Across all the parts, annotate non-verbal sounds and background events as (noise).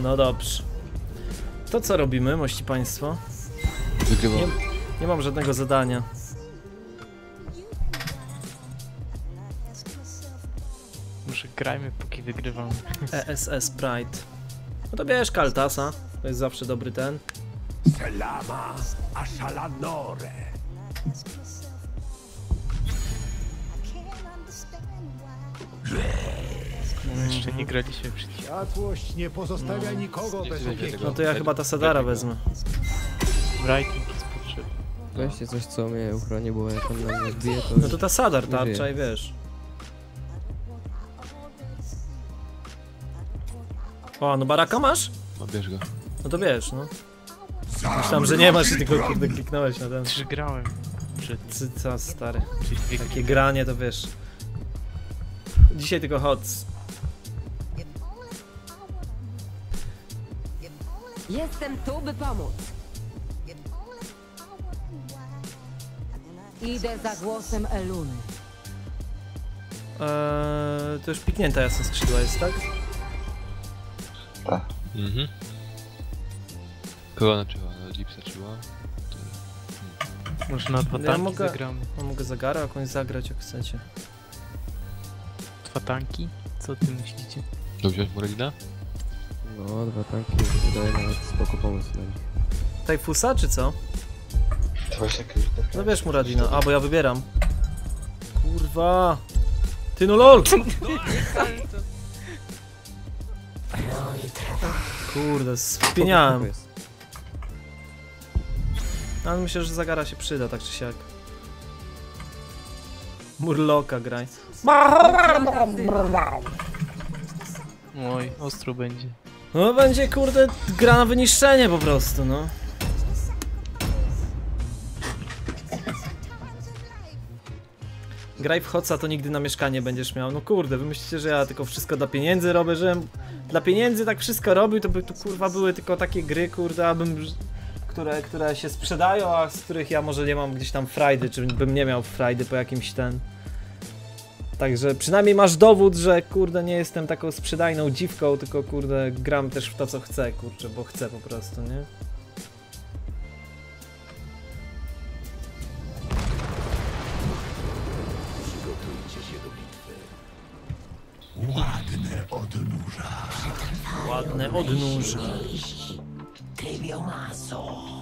No dobrze. To co robimy, mości państwo? Nie, nie mam żadnego zadania. Może grajmy póki wygrywamy. (laughs) ESS Pride. No to bierz Kaltasa. To jest zawsze dobry ten. Selama Ashalanore. No, jeszcze nie graliśmy przeciw. Światłość nie pozostawia nikogo Nie bez opieki. No to ja chyba ta Sadara wezmę. Writing jest potrzebny. Weźcie coś, co mnie uchroni, bo jak on na mnie zbije, to... No to ta Sadar tarcza i wiesz. O, no baraka masz? No bierz go. No to wiesz, no. Myślałem, że nie masz i tylko kurde kliknąłeś na ten. Grałem przed Cyca stary. Takie granie to wiesz. Dzisiaj tylko HOTS. Jestem tu, by pomóc. Idę za głosem Eluny. Eee, to już piknięta jasna skrzydła jest, tak? Mhm. Kogo ona czuła? Gipsa czuła. Może na dwa Ja tanki mogę- zagramy. No mogę zagara jakąś zagrać jak chcecie. Dwa tanki? Co ty myślicie? Wziąć Morelina? No, dwa tanki, wydaje nawet spoko pomysł na nich. Tajfusa czy co? To właśnie kurde. No wiesz Muradina. A, bo ja wybieram. Kurwa. Ty no lol! (laughs) Kurde, spieniałem. Jest. Ale myślę, że Zagara się przyda, tak czy siak. Murloka graj. Oj, ostro będzie. No będzie kurde gra na wyniszczenie po prostu, no. Graj w Hoca to nigdy na mieszkanie będziesz miał. No kurde, wy myślicie, że ja tylko wszystko dla pieniędzy robię, że dla pieniędzy tak wszystko robił, to by tu kurwa były tylko takie gry, kurde, abym które, które się sprzedają, a z których ja może nie mam gdzieś tam frajdy, czy bym nie miał frajdy po jakimś ten. Także przynajmniej masz dowód, że kurde nie jestem taką sprzedajną dziwką, tylko kurde gram też w to co chcę, kurczę, bo chcę po prostu, nie? Ładne odnóża. Ładne odnóża. Bitwa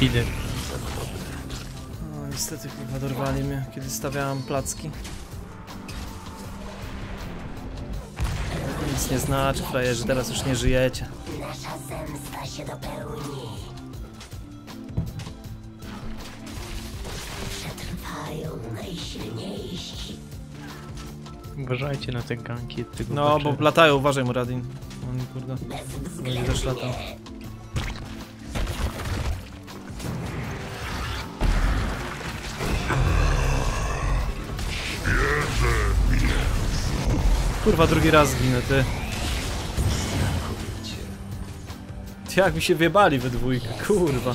Feeder. No niestety kurwa dorwali mnie, kiedy stawiałem placki. Nic nie znaczy, frajerzy, teraz już nie żyjecie. Uważajcie na te ganki tego No, bo latają, uważaj Muradin. On kurde, będzie też latał. Kurwa, drugi raz zginę, ty. Ty, Jak mi się wiebali we dwójkę, kurwa.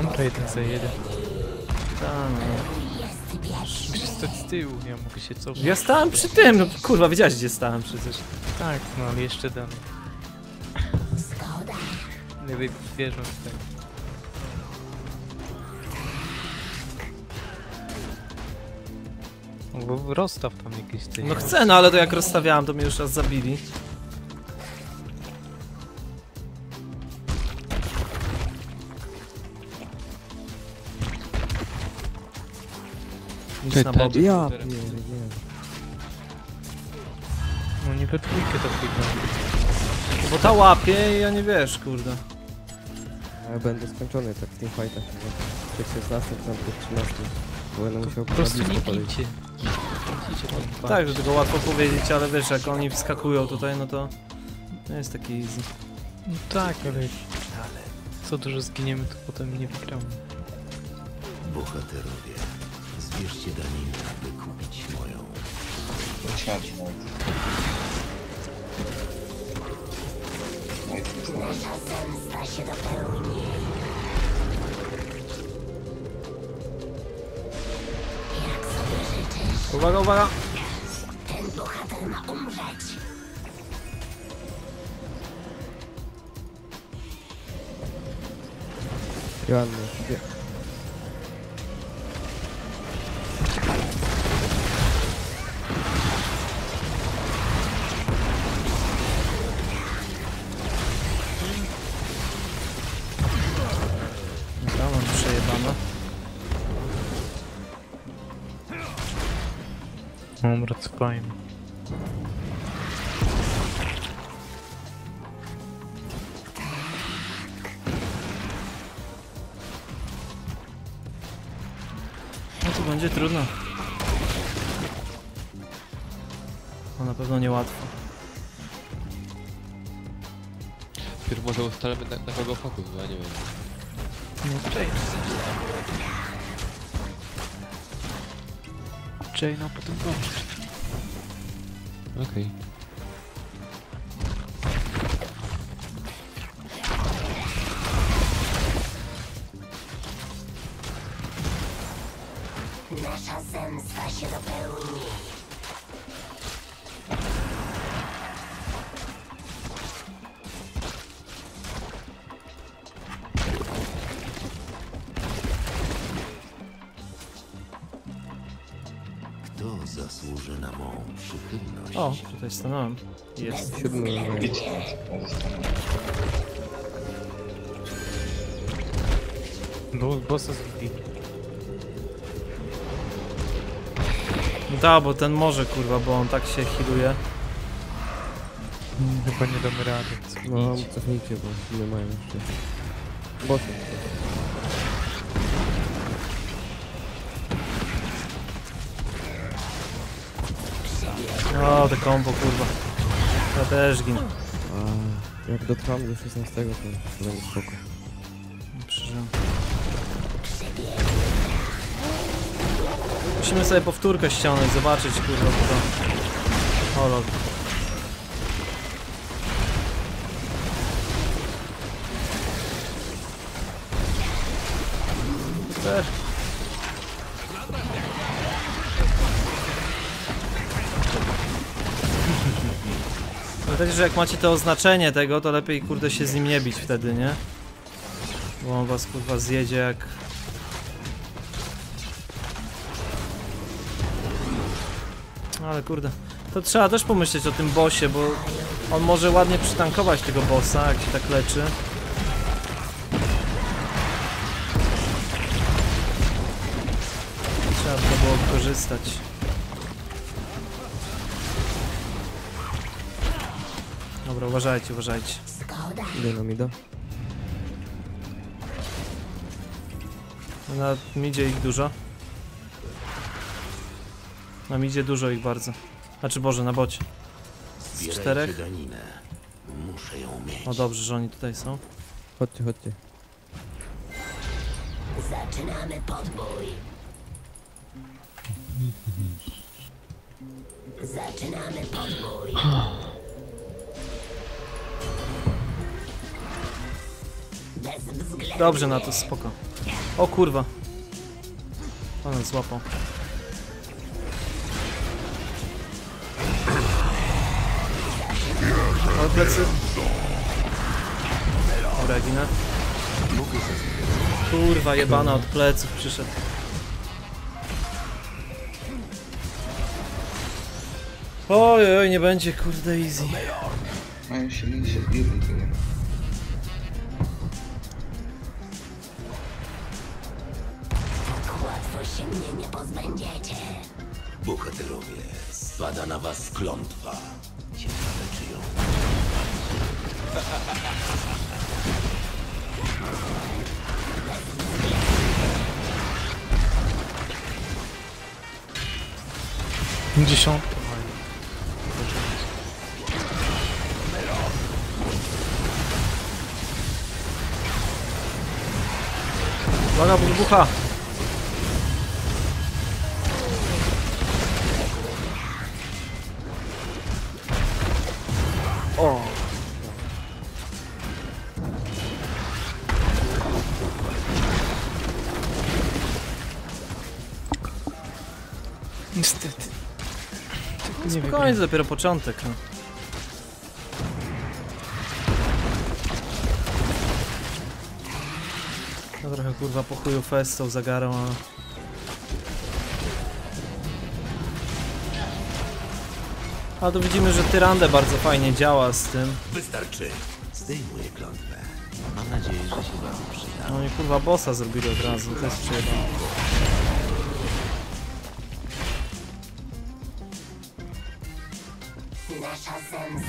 On to jeden za jeden. Ta, no. Musisz stać z tyłu, ja mogę się cofnąć. Ja stałem przy tym, no kurwa, wiedziałeś gdzie stałem przecież. Tak, no ale jeszcze dalej. Nie wiem, wierzę w tego. Bo rozstaw tam jakieś tej. No chcę, no ale to jak rozstawiałem, to mnie już raz zabili. Nic na Ty, bok. Ja. No nie we trójkę to wygląda. Bo ta łapie i ja nie wiesz, kurde. Ja będę skończony tak w teamfightach. Tych 16, tam tych 13. Bo będę musiał Po prostu nie podejść. bijcie. Tak, że tego łatwo powiedzieć, ale wiesz, jak oni wskakują tutaj, no to nie jest takie easy. No tak, ale co dużo zginiemy, to potem nie wygramy. Bohaterowie, zbierzcie daninę, by kupić moją. Śmierć nawet. No i to jest Uwaga, uwaga! Joanna, nie. Dobra, Mam fajny. No to będzie trudno. No na pewno niełatwo. Pierw może ustalmy na, na kogo fokus, bo ja nie wiem. No Jane. Jane, a potem Okay. Nasz sen stał się dopełni. O, tutaj stanąłem. Jest. Siódmy. Bo bossa zbili. No da, bo ten może kurwa, bo on tak się healuje. Chyba nie damy rady. No, cofnijcie, bo nie mają jeszcze. Bossy. O, te kombo kurwa. Ja też ginę. A jak dotrwam do 16, to będzie spoko. Przeżyłem. Musimy sobie powtórkę ściągnąć, zobaczyć kurwa to. Też. Pamiętajcie, że jak macie to oznaczenie tego, to lepiej kurde się z nim nie bić wtedy, nie? Bo on was kurwa zjedzie jak... Ale kurde, to trzeba też pomyśleć o tym bossie, bo on może ładnie przytankować tego bossa, jak się tak leczy. Trzeba to było wykorzystać. Dobra, uważajcie, uważajcie. Idę na mida. Na midzie ich dużo. Na midzie dużo ich bardzo. Znaczy Boże, na bocie. Zbierajcie czterech? Muszę ją mieć. O dobrze, że oni tutaj są. Chodźcie, chodźcie. Dobrze na to, spoko. O kurwa. On złapał. O plecy. Dobra, ginę. Kurwa, jebana od pleców przyszedł. Oj, oj, nie będzie, kurde, easy. Mają silniejsze buildy, nie pozbędziecie. Bohaterowie, spada na was klątwa. Ciekawe czy ją... (laughs) Dziesiątka. Uwaga, burbucha! Spokojnie, to dopiero początek. No. No trochę kurwa po chuju fest tą zagarą, a... Tu widzimy, że Tyrande bardzo fajnie działa z tym. Wystarczy. Zdejmuję klątwę. Mam nadzieję, że się wam przyda. No i kurwa bossa zrobili od razu, to jest przejebane.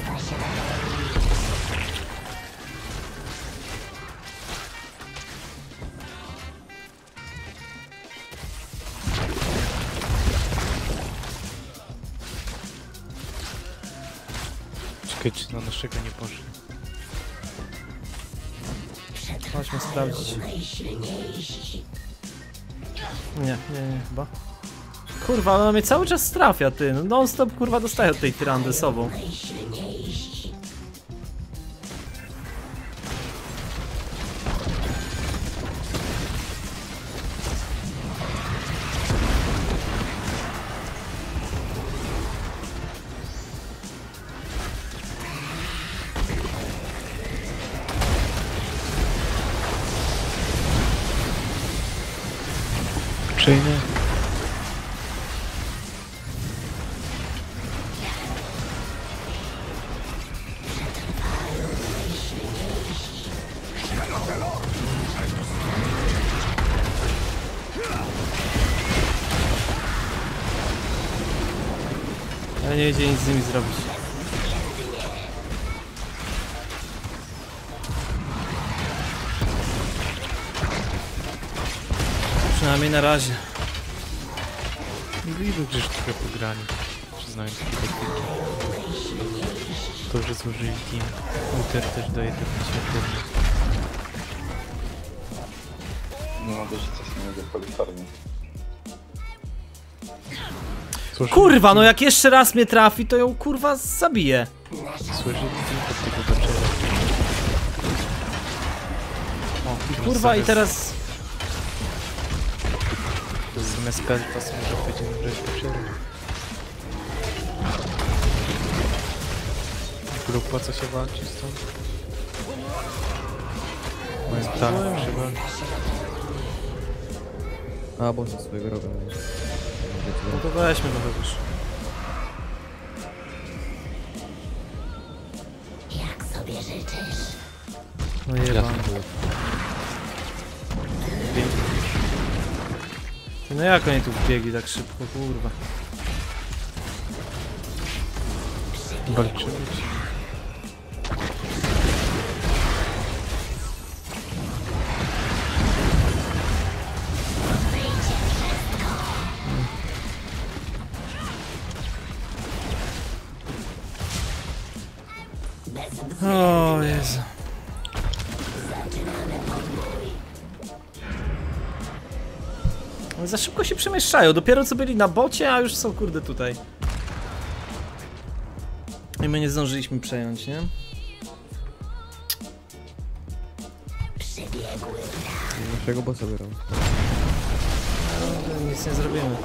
Czekaj, czy na naszego nie poszli. Chodźmy sprawdzić. Nie, nie, nie, chyba. Kurwa, ona mnie cały czas trafia, ty. No non stop kurwa dostaję od tej tyrandy sobą. Czy nie? Ale nie wiedzieli nic z nimi zrobić. Przynajmniej na razie. Widzę, że trochę pograni. Przyznając takie taktyki. To, że złożyli team. Uter też daje taki śmiertelny. Nie mogę rzucać na niego poliformie. Złożyli Kurwa, no jak jeszcze raz mnie trafi, to ją kurwa zabiję. Złożyli team od tego. I kurwa i teraz... Zamiast Peltas może będziemy brać Butchera. Grupa co się walczy z tą? Moim planem przewalczy. A, bossa swojego robią. No to weźmy go chociaż. No Jasne jebany. było. Ty, No jak oni tu wbiegli tak szybko, kurwa. Walczymy za szybko się przemieszczają, dopiero co byli na bocie, a już są kurde tutaj. I my nie zdążyliśmy przejąć, nie? Naszego bossa biorą. No, nic nie zrobimy.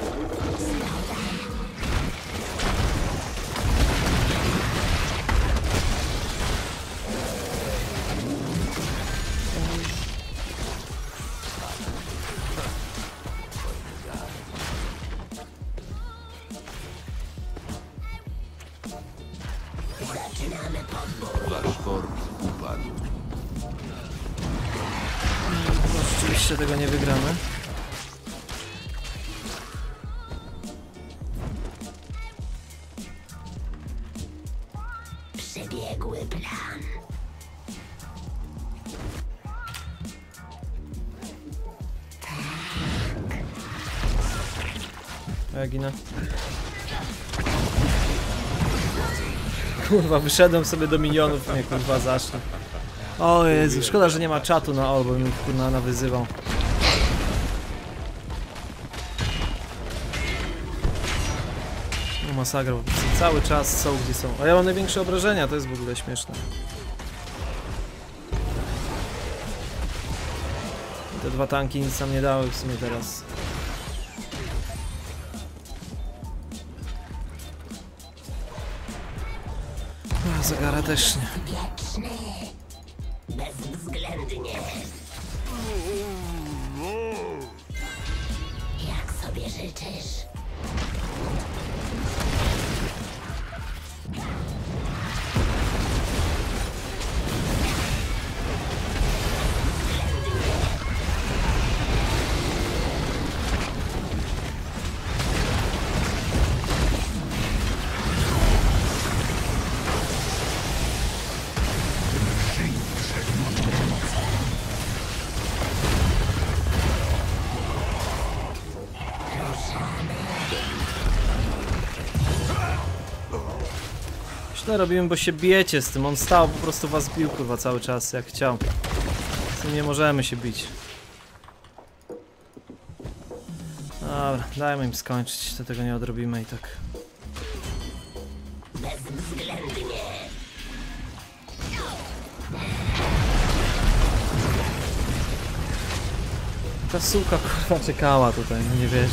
Tego nie wygramy. A Ja ginę. Kurwa, wyszedłem sobie do minionów, mnie kurwa zaszli. O Jezu, szkoda, że nie ma czatu na all, bo mi kurwa nawyzywał. No masakra, cały czas są gdzie są. A ja mam największe obrażenia, to jest w ogóle śmieszne. Te dwa tanki nic nam nie dały w sumie teraz. A, Zagara też nie. Bezwzględnie. Jak sobie życzysz. Źle robiłem, bo się bijecie z tym. On stał, po prostu was bił kurwa cały czas jak chciał. Z tym nie możemy się bić. Dobra, dajmy im skończyć, to tego nie odrobimy i tak. Ta suka kurwa czekała tutaj, no nie wiesz.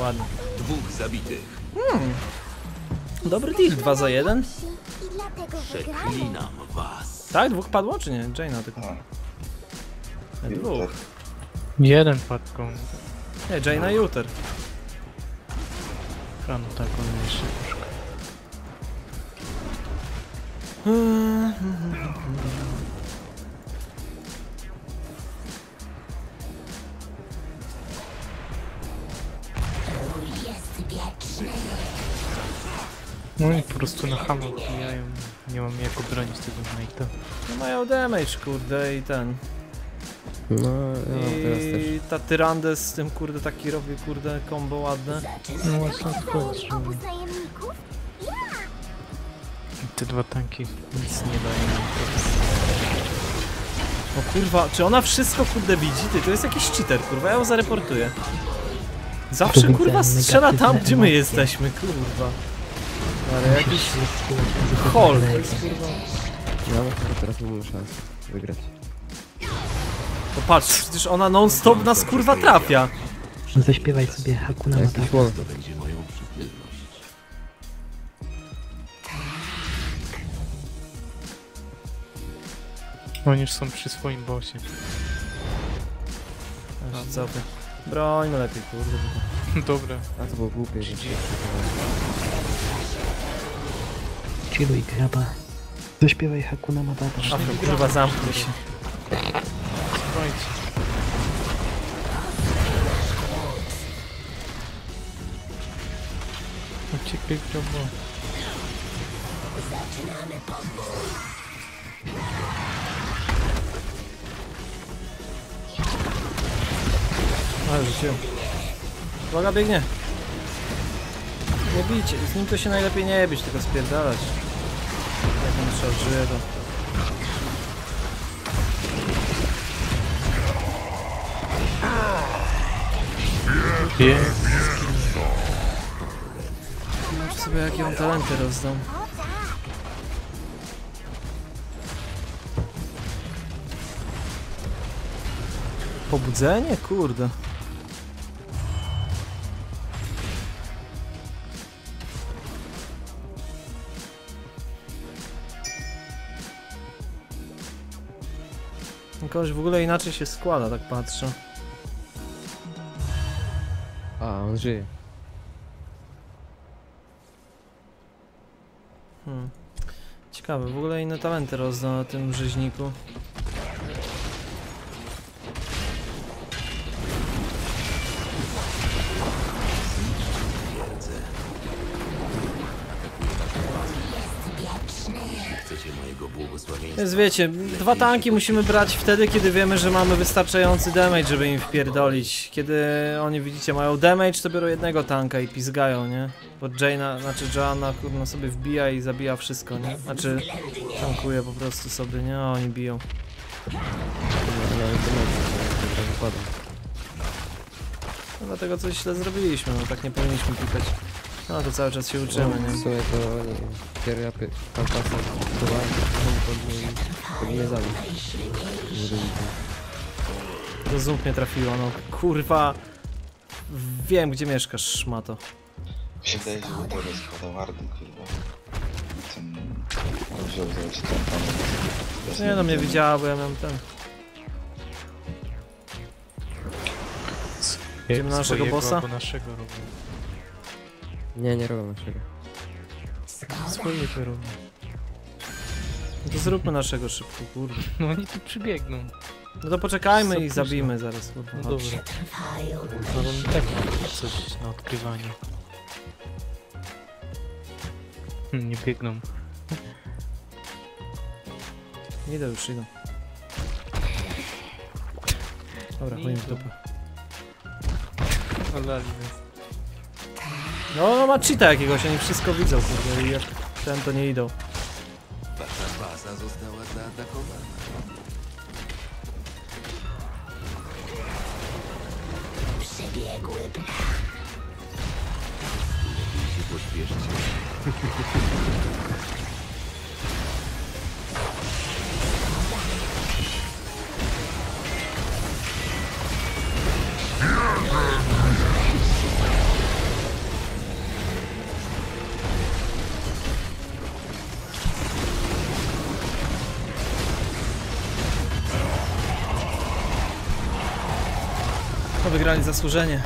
Ładnie. Dwóch zabitych. Dobry deal, 2 za 1. I dlatego wygrałem. Przeklinam was. Tak? Dwóch padło czy nie? Jaina tylko. Nie, dwóch. Jeden padką. Nie, Jaina i Uther. Rano taką jeszcze troszkę. No i po prostu na hama wbijają. Nie mam jak obronić tego Knighta. No mają damage, kurde, i ten. No, ja mam teraz też. I ta Tyrande z tym, kurde, taki robi, kurde, combo ładne. No właśnie tajemników? te dwa tanki nic nie dają. O kurwa, czy ona wszystko, kurde, widzi? Ty, to jest jakiś cheater, kurwa, ja ją zareportuję. Zawsze, kurwa, strzela tam, gdzie my jesteśmy, kurwa. Ale jakiś hol. Ja że teraz mamy szansę wygrać. No patrz, przecież ona non-stop nas, kurwa, trafia. Zaśpiewaj sobie Hakuna Matata. Jakiś łon. To będzie moją przychylność. Oni już są przy swoim bossie. Aż Cofy. Brońmy lepiej, kurde. Dobra. A to było głupie. że- Chilluj graba. Zaśpiewaj Hakuna Matata. to- Ach, kurwa, zamknij się. Słuchajcie. Uciekaj grabo. Ale rzuciłem. Uwaga, biegnie. Nie bijcie, z nim to się najlepiej nie bić, tylko spierdalać. To. Wie. Zobaczcie sobie jakie on talenty rozdał. Pobudzenie? Kurde. Kogoś w ogóle inaczej się składa, tak patrzę. A, on żyje. Hmm. Ciekawe, w ogóle inne talenty rozdał na tym rzeźniku. Wiecie, dwa tanki musimy brać wtedy, kiedy wiemy, że mamy wystarczający damage, żeby im wpierdolić. Kiedy oni, widzicie, mają damage, to biorą jednego tanka i pizgają, nie? Bo Jaina, znaczy Joanna, kurno, sobie wbija i zabija wszystko, nie? Znaczy, tankuje po prostu sobie, nie? A oni biją. No dlatego coś źle zrobiliśmy, no tak nie powinniśmy pikać. No to cały czas się uczymy, W nie? sumie to oni, kierapy, kampasa, budowałem, to oni powinni, powinni zabić. To znów mnie trafiło, no kurwa. Wiem, gdzie mieszkasz, szmato. Mi się wydaje, że w ogóle składał wardy, kurwa. Ten... Wziął za czy ten pan... Nie no, mnie widziała, bo ja miałem ten. Idziemy na naszego Swojego bossa? albo naszego robią. Nie, nie robię naszego. Swojego robią. No to zróbmy naszego szybko, kurde. No oni tu przybiegną. No to poczekajmy i zabijmy zaraz, kurwa. No dobra. No on tak ma coś na odkrywanie. Hmm, Nie biegną. (laughs) Idę już, idę. Dobra, im w dupę. Olali nas. No, no ma cheata jakiegoś, oni wszystko widzą, kurde, i jak ten to nie idą. Wasza baza została zaatakowana. Lepiej się pośpieszcie. No wygrali zasłużenie.